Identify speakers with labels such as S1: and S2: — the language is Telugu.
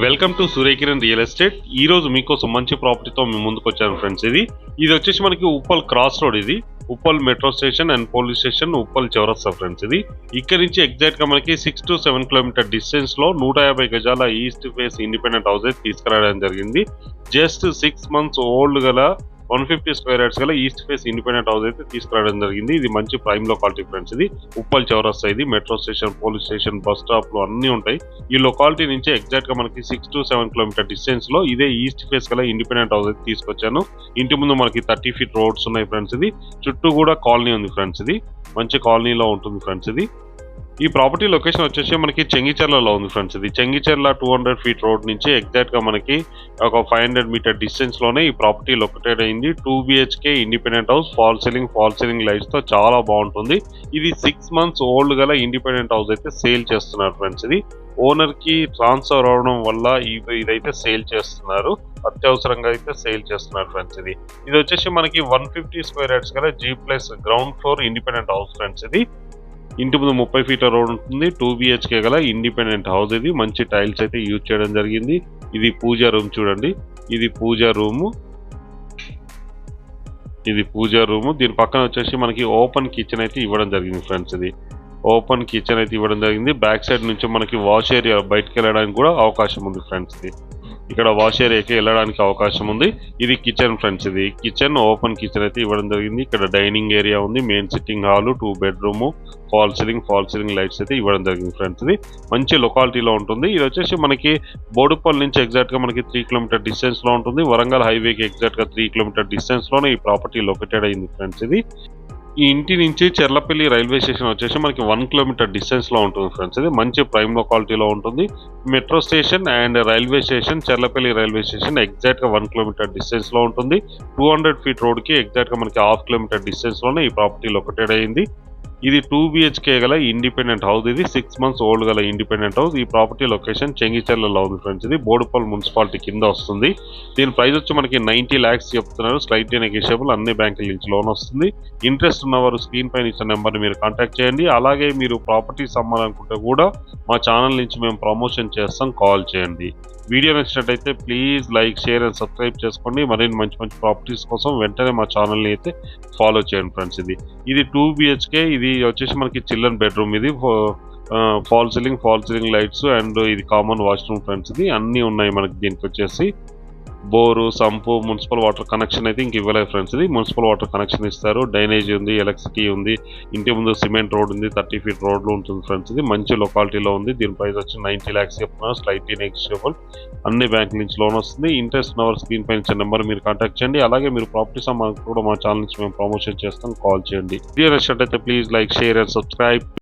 S1: Welcome to Suryakiran real estate. ఈ రోజు మీకోసం మంచి ప్రాపర్టీతో మేము ముందుకు వచ్చాను ఫ్రెండ్స్ ఇది. ఇది వచ్చేసి మనకి ఉప్పల్ క్రాస్ రోడ్ ఇది. Uppal metro station and police station Uppal చౌరస్తా ఫ్రెండ్స్ ఇది. ఇక్కడ నుంచి ఎగ్జాక్ట్గా మనకి సిక్స్ టు సెవెన్ కిలోమీటర్ డిస్టెన్స్లో నూట యాభై గజాల ఈస్ట్ ఫేస్ ఇండిపెండెంట్ హౌస్ అయితే తీసుకురావడం జరిగింది. జస్ట్ సిక్స్ మంత్స్ ఓల్డ్ గల వన్ ఫిఫ్టీ స్క్వేర్ యార్డ్స్ గల ఈస్ట్ ఫేస్ ఇండిపెండెంట్ హౌస్ అయితే తీసుకురావడం జరిగింది. ఇది మంచి ప్రైమ్ లొకాలిటీ ఫ్రెండ్స్ ఇది. ఉప్పల్ చౌరస్తా ఇది metro station police station bus స్టాప్లో అన్ని ఉంటాయి. ఈ లొకాలిటీ నుంచి ఎగ్జాక్ట్గా మనకి సిక్స్ టు సెవెన్ కిలోమీటర్ డిస్టెన్స్లో ఇదే ఈస్ట్ ఫేస్ గల ఇండిపెండెంట్ హౌస్ అయితే తీసుకొచ్చాను. ఇంటి ముందు మనకి థర్టీ ఫీట్ రోడ్స్ ఉన్నాయి ఫ్రెండ్స్ ఇది. చుట్టూ కూడా కాలనీ ఉంది ఫ్రెండ్స్ ఇది. మంచి కాలనీలో ఉంటుంది ఫ్రెండ్స్ ఇది. ఈ ప్రాపర్టీ లొకేషన్ వచ్చేసి మనకి చెంగిచెర్లలో ఉంది ఫ్రెండ్స్. ఇది Chengicherla two hundred feet road నుంచి ఎగ్జాక్ట్గా మనకి ఒక ఫైవ్ హండ్రెడ్ మీటర్ డిస్టెన్స్లోనే ఈ ప్రాపర్టీ లొకేటెడ్ అయింది. Two BHK independent house fall ceiling fall ceiling లైట్స్తో చాలా బాగుంటుంది. ఇది సిక్స్ మంత్స్ ఓల్డ్ గల ఇండిపెండెంట్ హౌస్ అయితే సేల్ చేస్తున్నారు ఫ్రెండ్స్ ఇది. ఓనర్కి ట్రాన్స్ఫర్ అవడం వల్ల ఇవి- ఇదైతే సేల్ చేస్తున్నారు. అత్యవసరంగా అయితే సేల్ చేస్తున్నారు ఫ్రెండ్స్ ఇది. ఇది వచ్చేసి మనకి వన్ ఫిఫ్టీ స్క్వేర్ యార్డ్స్ గల G plus ground floor independent house friends ఇది. ఇంటి ముందు ముప్పై ఫీట్ల రోడ్ ఉంటుంది. టూ బిహెచ్కే గల ఇండిపెండెంట్ హౌస్ ఇది. మంచి టైల్స్ అయితే యూజ్ చేయడం జరిగింది. ఇది పూజా రూమ్ చూడండి. ఇది పూజా రూము. ఇది పూజా రూము. దీని పక్కన వచ్చేసి మనకి ఓపెన్ కిచెన్ అయితే ఇవ్వడం జరిగింది ఫ్రెండ్స్ ఇది. ఓపెన్ కిచెన్ అయితే ఇవ్వడం జరిగింది. బ్యాక్ సైడ్ నుంచి మనకి వాష్ ఏరియా బయటకు వెళ్ళడానికి కూడా అవకాశం ఉంది ఫ్రెండ్స్ ఇది. ఇక్కడ వాష్ ఏరియాకి వెళ్ళడానికి అవకాశం ఉంది. ఇది కిచెన్ ఫ్రెండ్స్ ఇది కిచెన్ ఓపెన్ కిచెన్ అయితే ఇవ్వడం జరిగింది. ఇక్కడ డైనింగ్ ఏరియా ఉంది. Main sitting hall two bedroom fall ceiling fall ceiling lights అయితే ఇవ్వడం జరిగింది ఫ్రెండ్స్ ఇది. మంచి లొకాలిటీలో ఉంటుంది. ఇది వచ్చేసి మనకి బోడుపల్లి నుంచి ఎగ్జాక్ట్గా మనకి త్రీ కిలోమీటర్ డిస్టెన్స్లో ఉంటుంది. వరంగల్ హైవేకి ఎగ్జాక్ట్గా త్రీ కిలోమీటర్ డిస్టెన్స్లోనే ఈ ప్రాపర్టీ లొకేటెడ్ అయింది ఫ్రెండ్స్ ఇది. ఈ ఇంటి నుంచి చెర్లపల్లి రైల్వే స్టేషన్ వచ్చేసి మనకి వన్ కిలోమీటర్ డిస్టెన్స్లో ఉంటుంది ఫ్రెండ్స్ ఇది మంచి ప్రైమ్ లొకాలిటీలో ఉంటుంది. Metro station and railway station Cherlapalli railway station ఎగ్జాక్ట్గా వన్ కిలోమీటర్ డిస్టెన్స్లో ఉంటుంది. టూ హండ్రెడ్ ఫీట్ రోడ్కి ఎగ్జాక్ట్గా మనకి హాఫ్ కిలోమీటర్ డిస్టెన్స్లోనే ఈ ప్రాపర్టీ లొకేటెడ్ అయింది. ఇది టూ బిహెచ్కే గల ఇండిపెండెంట్ హౌస్ ఇది సిక్స్ మంత్స్ ఓల్డ్ గల ఇండిపెండెంట్ హౌస్ ఈ ప్రాపర్టీ లొకేషన్ చెంగిచెర్లలో ఉంది ఫ్రెండ్స్. ఇది బోడుపల్ మున్సిపాలిటీ కింద వస్తుంది. దీని ప్రైస్ వచ్చి మనకి నైన్టీ ల్యాక్స్ చెప్తున్నారు. స్లైట్ నెగిషియబుల్ అన్ని బ్యాంకుల నుంచి లోన్ వస్తుంది. ఇంట్రెస్ట్ ఉన్నవారు స్క్రీన్ పైన ఇచ్చిన నెంబర్ని మీరు కాంటాక్ట్ చేయండి. అలాగే మీరు ప్రాపర్టీస్ అమ్మాలనుకుంటే కూడా మా ఛానల్ నుంచి మేము ప్రమోషన్ చేస్తాం. కాల్ చేయండి. వీడియో నచ్చినట్టయితే please like share and subscribe చేసుకోండి. మరిన్ని మంచి మంచి ప్రాపర్టీస్ కోసం వెంటనే మా ఛానల్ని అయితే ఫాలో చేయండి ఫ్రెండ్స్ ఇది. ఇది టూ బిహెచ్కే ఇది వచ్చేసి మనకి చిల్డ్రన్ బెడ్రూమ్ ఇది. Fall ceiling fall ceiling lights and ఇది కామన్ వాష్రూమ్ ఫ్రెండ్స్ ఇది. అన్నీ ఉన్నాయి మనకి దీనికి వచ్చేసి. Bore sump municipal water connection అయితే ఇంక ఇవ్వలేదు ఫ్రెండ్స్. ఇది మున్సిపల్ వాటర్ కనెక్షన్ ఇస్తారు. డ్రైనేజ్ ఉంది ఎలక్ట్రిసిటీ ఉంది ఇంటి ముందు సిమెంట్ రోడ్ ఉంది థర్టీ ఫీట్ రోడ్లు ఉంటుంది ఫ్రెండ్స్. ఇది మంచి లొకాలిటీలో ఉంది. దీని ప్రైస్ వచ్చి నైన్టీ ల్యాక్స్ చెప్తున్నారు స్లైట్లీ నెక్స్టబుల్ అన్ని బ్యాంక్ నుంచి లోన్ వస్తుంది. ఇంట్రెస్ట్ అవర్ స్క్రీన్ పైన ఇచ్చిన నెంబర్ మీరు కాంటాక్ట్ చేయండి. అలాగే మీరు ప్రాపర్టీస్ అమ్మాలి కూడా మా ఛానల్ నుంచి మేము ప్రమోషన్ చేస్తాం. కాల్ చేయండి. వీడియో నచ్చినట్టయితే please like share and subscribe